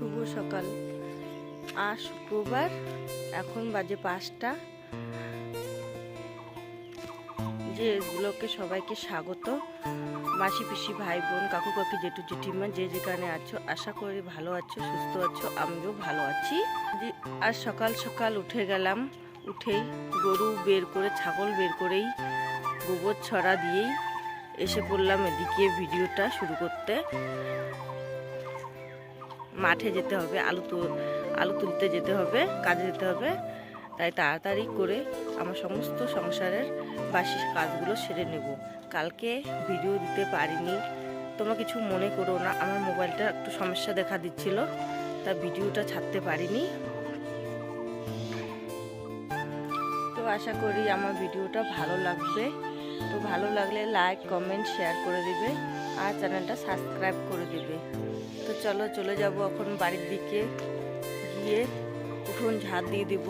শুভ সকাল। আজ শুক্রবার, এখন বাজে পাঁচটা। যে এগুলোকে সবাইকে স্বাগত। মাসি, পিসি, ভাই, বোন, কাকু, কাকি, জেঠু, জেঠিমা, যে যেখানে আছো, আশা করি ভালো আছো, সুস্থ আছো, আমিও ভালো আছি। আজ সকাল সকাল উঠে গেলাম, উঠেই গরু বের করে, ছাগল বের করেই গোবর ছড়া দিয়েই এসে পড়লাম এদিকে ভিডিওটা শুরু করতে। মাঠে যেতে হবে, আলু তো, আলু তুলতে যেতে হবে, কাজে যেতে হবে। তাই তাড়াতাড়ি করে আমার সমস্ত সংসারের বাসি কাজগুলো সেরে নেব। কালকে ভিডিও দিতে পারিনি। তোমরা কিছু মনে করো না, আমার মোবাইলটা একটু সমস্যা দেখা দিচ্ছিল, তা ভিডিওটা ছাড়তে পারিনি। তো আশা করি আমার ভিডিওটা ভালো লাগবে। তো ভালো লাগলে লাইক কমেন্ট শেয়ার করে দেবে আর চ্যানেলটা সাবস্ক্রাইব করে দেবে। তো চলো, চলে যাব এখন বাড়ির দিকে। গিয়ে উঠোন ঝাঁট দিয়ে দেব।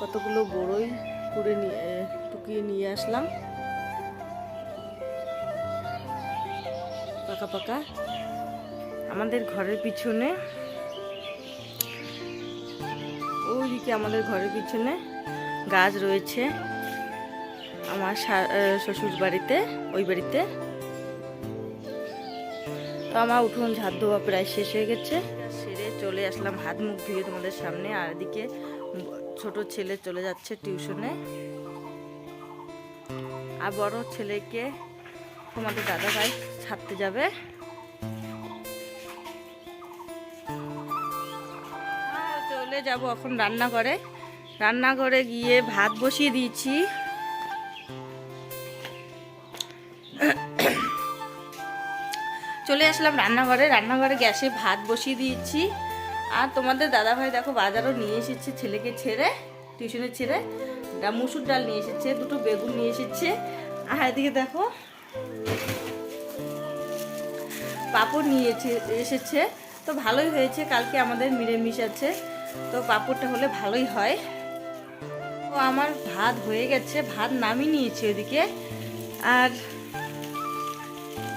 কতগুলো বড়ই করে নিয়ে টুকিয়ে নিয়ে আসলাম। পাকা পাকা। আমাদের ঘরের পিছনে, ওইদিকে আমাদের ঘরের পিছনে গাছ রয়েছে। আমার শ্বশুর বাড়িতে, ওই বাড়িতে। তো আমার উঠোন ঝাড় দেওয়া প্রায় শেষ হয়ে গেছে। সেরে চলে আসলাম হাত মুখ ধুয়ে তোমাদের সামনে। আর এদিকে ছোট ছেলে চলে যাচ্ছে টিউশনে। আর বড় ছেলেকে তোমাদের দাদা ভাই ছাড়তে যাবে। চলে যাব এখন রান্নাঘরে। রান্নাঘরে গিয়ে ভাত বসিয়ে দিয়েছি। চলে আসলাম রান্নাঘরে। রান্নাঘরে গ্যাসে ভাত বসিয়ে দিয়েছি। আর তোমাদের দাদাভাই দেখো বাজারও নিয়ে এসেছে ছেলেকে ছেড়ে টিউশনে ছেড়ে। মুসুর ডাল নিয়ে এসেছে, দুটো বেগুন নিয়ে এসেছে। আর এদিকে দেখো, পাঁপড় নিয়ে এসে- এসেছে। তো ভালোই হয়েছে, কালকে আমাদের নিরামিষ আছে। তো পাঁপড়টা হলে ভালোই হয়। তো আমার ভাত হয়ে গেছে, ভাত নামিয়ে নিয়েছি ওদিকে। আর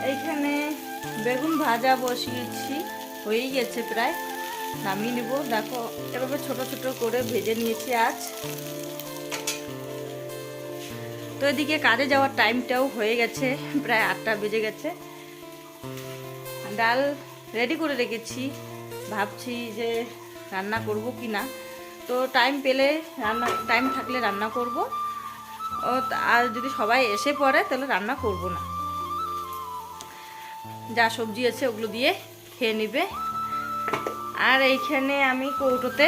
এইখানে বেগুন ভাজা বসিয়েছি, হয়েই গেছে প্রায়। নামিয়ে নিব। দেখো, এভাবে ছোট ছোট করে ভেজে নিয়েছি আজ। তো এদিকে কাজে যাওয়ার টাইমটাও হয়ে গেছে, প্রায় আটটা বেজে গেছে। ডাল রেডি করে রেখেছি। ভাবছি যে রান্না করব কি না তো টাইম পেলে রান্না টাইম থাকলে রান্না করব। ও, আর যদি সবাই এসে পড়ে, তাহলে রান্না করব না। যা সবজি আছে ওগুলো দিয়ে খেয়ে নিবে। আর এইখানে আমি কৌটোতে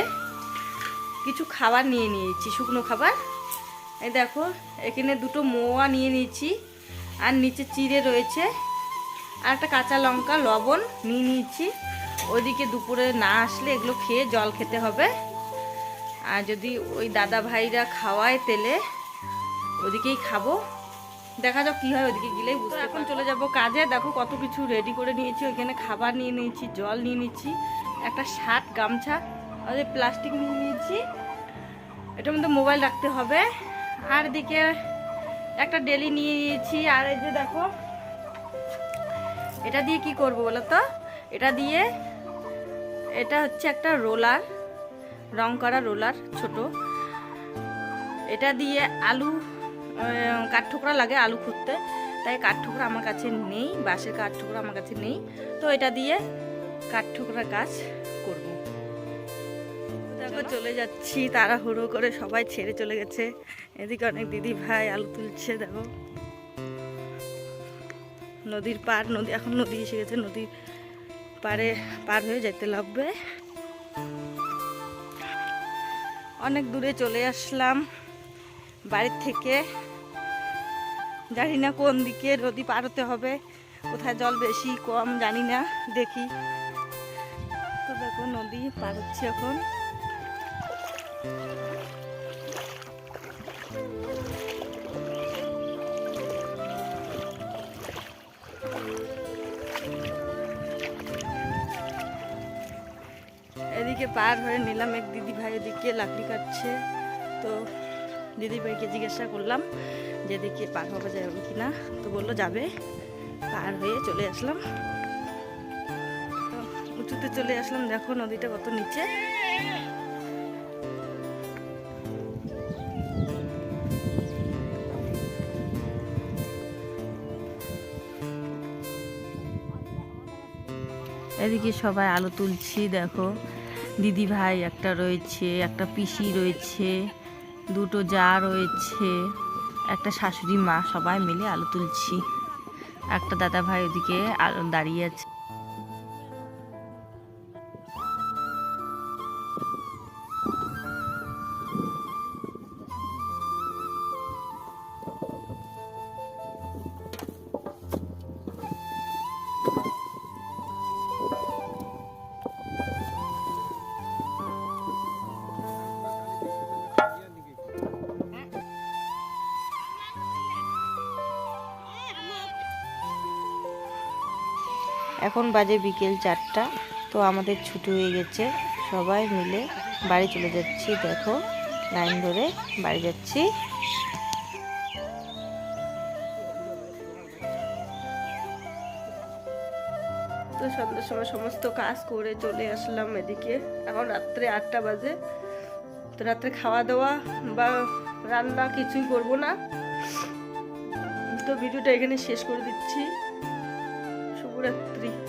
কিছু খাবার নিয়ে নিয়েছি, শুকনো খাবার। এই দেখো, এখানে দুটো মোয়া নিয়ে নিয়েছি, আর নিচে চিড়ে রয়েছে, আর একটা কাঁচা লঙ্কা, লবণ নিয়ে নিয়েছি। ওইদিকে দুপুরে না আসলে এগুলো খেয়ে জল খেতে হবে। আর যদি ওই দাদা ভাইরা খাওয়ায় তেলে ওদিকেই খাব। দেখা যাক কি হয় ওদিকে গেলেই বুঝতে এখন চলে যাব কাজে। দেখো কত কিছু রেডি করে নিয়েছি। ওইখানে খাবার নিয়ে নিয়েছি জল নিয়ে নিয়েছি একটা শার্ট গামছা আর এই প্লাস্টিক নিয়ে নিয়েছি। এটার মধ্যে মোবাইল রাখতে হবে। আর দিকে একটা ডেলি নিয়ে নিয়েছি। আর এই যে দেখো এটা দিয়ে কি করব বলো তো? এটা দিয়ে এটা হচ্ছে একটা রোলার রং করা রোলার ছোট। এটা দিয়ে আলু কাঠঠোকরা লাগে আলু খুঁড়তে। তাই কাঠঠোকরা আমার কাছে নেই বাঁশের কাঠঠোকরা আমার কাছে নেই। তো এটা দিয়ে কাঠঠোকরা কাজ করব। দেখো চলে। যাচ্ছি তারা তাড়াহুড়ো করে সবাই ছেড়ে চলে গেছে। এদিকে অনেক দিদি ভাই আলু তুলছে দেখো। নদীর পার নদী এখন নদী এসে গেছে নদীর পারে পার হয়ে যেতে লাগবে। অনেক দূরে চলে আসলাম। বাড়ির থেকে। জানি না কোন দিকে নদী পার হতে হবে, কোথায় জল বেশি, কম, জানি না, দেখি। তো দেখো নদী পার হচ্ছে এখন। এদিকে পার হয়ে নিলাম এক দিদি ভাই এদিকে লাকড়ি কাটছে। তো দিদি ভাইকে জিজ্ঞাসা করলাম যে এদিকে পার হওয়া যাবে কি না তো বলল যাবে। পার হয়ে চলে আসলাম। উঁচুতে চলে আসলাম। দেখো নদীটা কত নিচে। এদিকে সবাই আলো তুলছি, দেখো। দিদি ভাই একটা রয়েছে, একটা পিসি রয়েছে। দুটো যা রয়েছে, একটা শাশুড়ি মা, সবাই মিলে আলো তুলছি। একটা দাদা ভাই ওদিকে আলো দাঁড়িয়ে আছে। এখন বাজে বিকেল চারটা, তো আমাদের ছুটি হয়ে গেছে। সবাই মিলে বাড়ি চলে যাচ্ছি, দেখো, লাইন ধরে বাড়ি যাচ্ছি। তো সন্ধ্যার সময় সমস্ত কাজ করে চলে আসলাম এদিকে। এখন রাত্রে আটটা বাজে। তো রাত্রে খাওয়া দাওয়া বা রান্না কিছুই করব না। তো ভিডিওটা এখানে শেষ করে দিচ্ছি। pura tristeza.